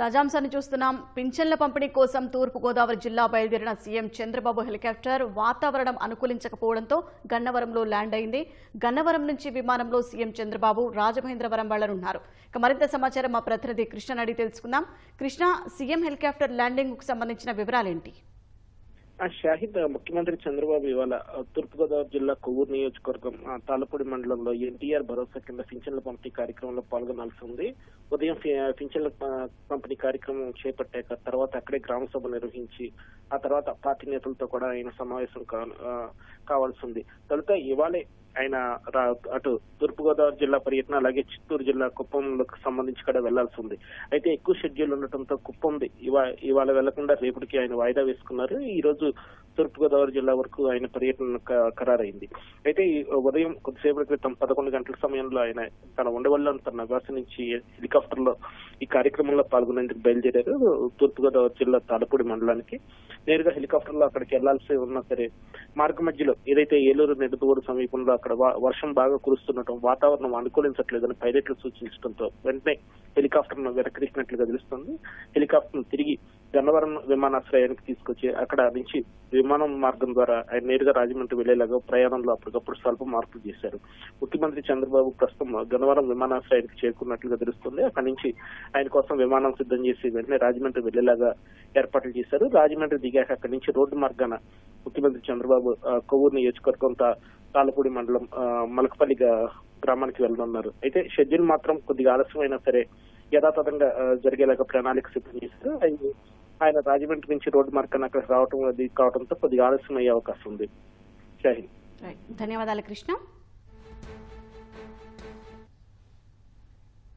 తాజాంశాన్ని చూస్తున్నాం. పింఛన్ల పంపిణీ కోసం తూర్పుగోదావరి జిల్లా బయలుదేరిన సీఎం చంద్రబాబు హెలికాప్టర్ వాతావరణం అనుకూలించకపోవడంతో గన్నవరంలో ల్యాండ్ అయింది. గన్నవరం నుంచి విమానంలో సీఎం చంద్రబాబు రాజమహేంద్రవరం వెళ్ళనున్నారు. ఇక మరింత సమాచారం మా ప్రతినిధి కృష్ణ అడిగి తెలుసుకుందాం. కృష్ణ సీఎం హెలికాప్టర్ ల్యాండింగ్కు సంబంధించిన వివరాలేంటి? షాహిద్ ముఖ్యమంత్రి చంద్రబాబు ఇవాళ తూర్పుగోదావరి జిల్లా కొవ్వూరు నియోజకవర్గం ఆ, తాళ్ళపూడి మండలంలో ఎన్టీఆర్ భరోసా కింద పింఛన్ల పంపిణీ కార్యక్రమంలో పాల్గొనాల్సి ఉంది. ఉదయం పింఛన్ల పంపిణీ కార్యక్రమం చేపట్టాక తర్వాత అక్కడే గ్రామ సభ నిర్వహించి ఆ తర్వాత పార్టీ నేతలతో కూడా ఆయన సమావేశం కా- కావాల్సి ఉంది. తొలుత ఇవాళే ఆయన రా- అటు తూర్పుగోదావరి జిల్లా పర్యటన అలాగే చిత్తూరు జిల్లా కుప్పంలకు సంబంధించి కూడా వెళ్ళాల్సి ఉంది. అయితే ఎక్కువ షెడ్యూల్ ఉండటంతో కుప్పంది ఇవా ఇవాళ వెళ్ళకుండా రేపటికి ఆయన వాయిదా వేసుకున్నారు. ఈ రోజు తూర్పుగోదావరి జిల్లా వరకు ఆయన పర్యటన క- ఖరారైంది. అయితే ఈ ఉదయం కొద్దిసేపటి క్రితం పదకొండు గంటల సమయంలో ఆయన తన ఉండవల్ల తన నివాసం నుంచి హెలికాప్టర్లో ఈ కార్యక్రమంలో పాల్గొనేందుకు బయలుదేరారు. తూర్పుగోదావరి జిల్లా తాలపూడి మండలానికి నేరుగా హెలికాప్టర్లో అక్కడికి వెళ్ళాల్సి ఉన్నా సరే మార్గ మధ్యలో ఏదైతే ఏలూరు నెడుదూరు సమీపంలో అక్కడ వా- వర్షం బాగా కురుస్తుండటం వాతావరణం అనుకూలించట్లేదని పైలట్లు సూచించడంతో వెంటనే హెలికాప్టర్ను ను తెలుస్తుంది. హెలికాప్టర్ను తిరిగి గన్నవరం విమానాశ్రయానికి తీసుకొచ్చి అక్కడ నుంచి విమానం మార్గం ద్వారా ఆయన నేరుగా రాజమండ్రి వెళ్ళేలాగా ప్రయాణంలో అప్పటికప్పుడు స్వల్ప మార్పులు చేశారు. ముఖ్యమంత్రి చంద్రబాబు ప్రస్తుతం గన్నవరం విమానాశ్రయానికి చేరుకున్నట్లుగా తెలుస్తుంది. అక్కడి నుంచి ఆయన కోసం విమానం సిద్ధం చేసి వెంటనే రాజమండ్రి వెళ్ళేలాగా ఏర్పాట్లు చేశారు. రాజమండ్రి దిగాక అక్కడి నుంచి రోడ్డు మార్గాన ముఖ్యమంత్రి చంద్రబాబు ఆ, కొవ్వూరు నియోజకవర్గం తాళపూడి మండలం మలకపల్లి గ్రామానికి వెళ్ళనున్నారు అయితే షెడ్యూల్ మాత్రం కొద్దిగా ఆలస్యమైనా సరే యథాతథంగా జరిగేలాగా ప్రణాళిక సిద్ధం చేశారు ఆయన- రాజమండ్రి నుంచి రోడ్డు మార్గాన్ని అక్కడ రావటం అది కావడంతో కొద్దిగా ఆలస్యం అయ్యే అవకాశం ఉంది. షాహిద్ ధన్యవాదాలు కృష్ణ.